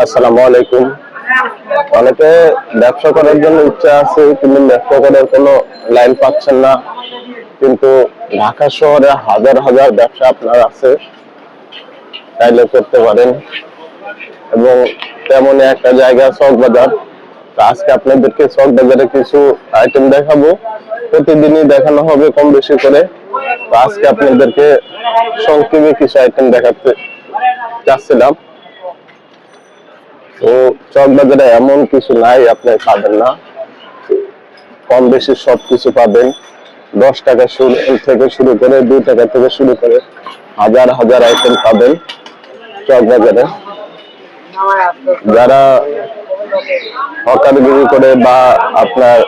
আসসালামু আলাইকুম। অনেকে ব্যবসা করার জন্য ইচ্ছা আছে, কিন্তু ব্যবসা করার কোনো লাইন পাচ্ছেন না। কিন্তু ঢাকা শহরে হাজার হাজার ব্যবসা আপনার আছে, চাইলে করতে পারেন। এবং তেমনই একটা জায়গা চক বাজার। আজকে আপনাদেরকে চক বাজারে কিছু আইটেম দেখাবো। প্রতিদিনই দেখানো হবে কম বেশি করে। আজকে আপনাদেরকে সংক্ষেপে কিছু আইটেম দেখাতে চাচ্ছিলাম। তো চক বাজারে এমন কিছু নাই, আপনি পাবেন না। কম বেশি সব কিছু পাবেন। দশ টাকা থেকে শুরু করে, দুই টাকা থেকে শুরু করে হাজার হাজার আইটেম পাবেন চক বাজারে যারা হকারগিরি করে বা আপনার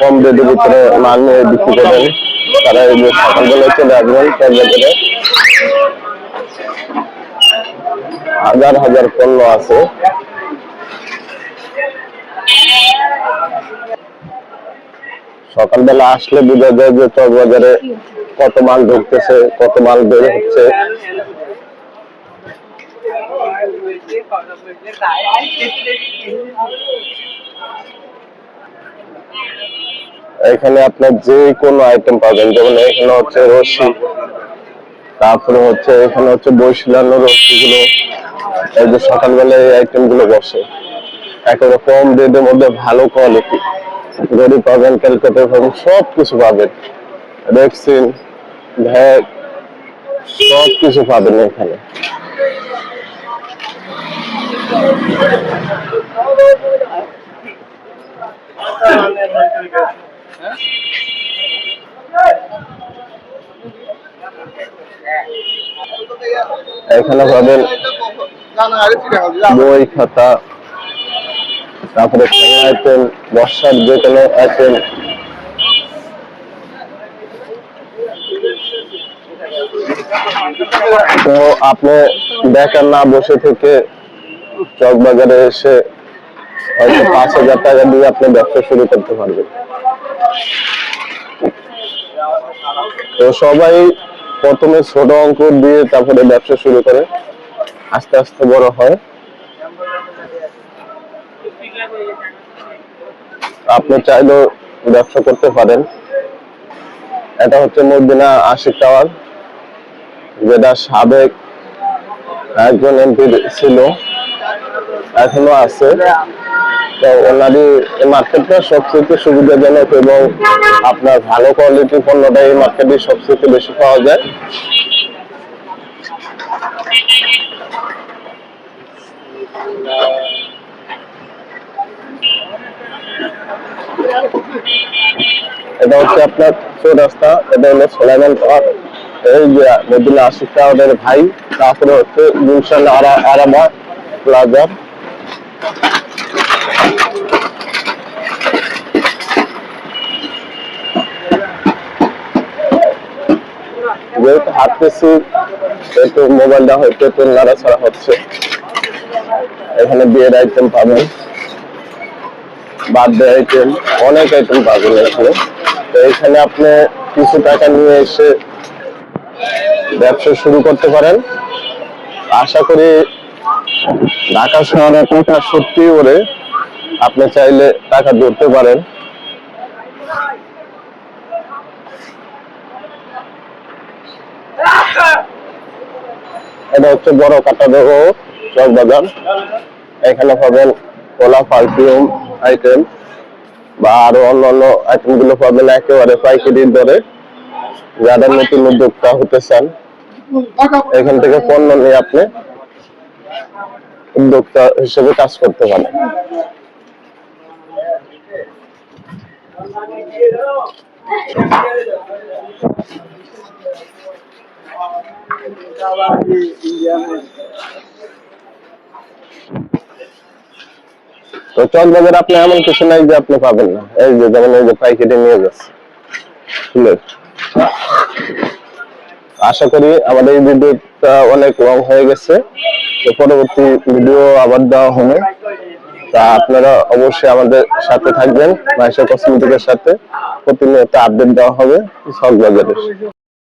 কম রেটের ভিতরে মাল নিয়ে বিক্রি করেন, তারা সকালবেলায় চলে আসবেন চক বাজারে হাজার হাজার পণ্য আছে। সকালবেলা আসলে বোঝা যায় যে চক বাজারে কত মাল ঢুকতেছে, কত মাল বের হচ্ছে। এখানে আপনার যে কোনো আইটেম পাবেন, যেমন এখানে হচ্ছে রশি, তারপরে হচ্ছে এখানে হচ্ছে বৈশিলানো রশি গুলো এই যে সকালবেলা এই আইটেমগুলো বসে। একেবারে কম রেটের মধ্যে ভালো কোয়ালিটি গড়ি পাবেন, ক্যালকাটা পাবেন সব কিছু পাবেন। রেক্সিন ভ্যাট সব কিছু পাবেন এখানে। এখানে পাবেন বই, খাতা, তারপরে আইটেম বর্ষার যে কোনো আইটেম তো আপনি বেকার না বসে থেকে চক বাজারে এসে হয়তো পাঁচ হাজার টাকা দিয়ে আপনি ব্যবসা শুরু করতে পারবেন। তো সবাই প্রথমে ছোট অঙ্ক দিয়ে তারপরে ব্যবসা শুরু করে। আস্তে আস্তে বড় হয়। আপনি চাইলেও ব্যবসা করতে পারেন। এটা হচ্ছে মদিনা আশিক টাওয়ার, যেটা সাবেক একজন এমপি ছিল, এখনও আছে। তো ওনারই এই মার্কেটটা সবচেয়ে সুবিধাজনক এবং আপনার ভালো কোয়ালিটির পণ্যটা এই মার্কেটে সবচেয়ে বেশি পাওয়া যায়। এটা হচ্ছে আপনার চৌরাস্তা, এটা হলো সোলাইমান পার্ক এই যে মদিনা আশিক টাওয়ারের ভাই, তারপরে হচ্ছে গুলশান আরা, আরামা প্লাজা যেহেতু হাঁটতেছি একটু মোবাইলটা হয়তো একটু নাড়াছাড়া হচ্ছে। এখানে বিয়ের আইটেম পাবেন। বার্থডে আইটেম অনেক আইটেম পাবেন এখানে। তো এখানে আপনি কিছু টাকা নিয়ে এসে ব্যবসা শুরু করতে পারেন। আশা করি ঢাকা শহরে টাকা সত্যি করে আপনি চাইলে টাকা ধরতে পারেন। এটা হচ্ছে বড় কাটাদেহ চক বাজার এখানে পাবেন কোলা, পারফিউম, আইটেম। বা আরও অন্যান্য আইটেমগুলো পাবেন একেবারে পাইকারি দরে। যারা নতুন উদ্যোক্তা হতে চান, এখান থেকে পণ্য নিয়ে আপনি উদ্যোক্তা হিসেবে কাজ করতে পারেন। তো চক বাজার আপনি এমন কিছু নাই যে আপনি পাবেন না। এই যে যেমন এই যে পাইকারি নিয়ে যাচ্ছে। আশা করি আমাদের এই ভিডিওটা অনেক লং হয়ে গেছে। তো পরবর্তী ভিডিও আবার দেওয়া হবে। তা আপনারা অবশ্যই আমাদের সাথে থাকবেন। মাইশা কসমেটিকের সাথে প্রতিনিয়ত আপডেট দেওয়া হবে। বাজারের।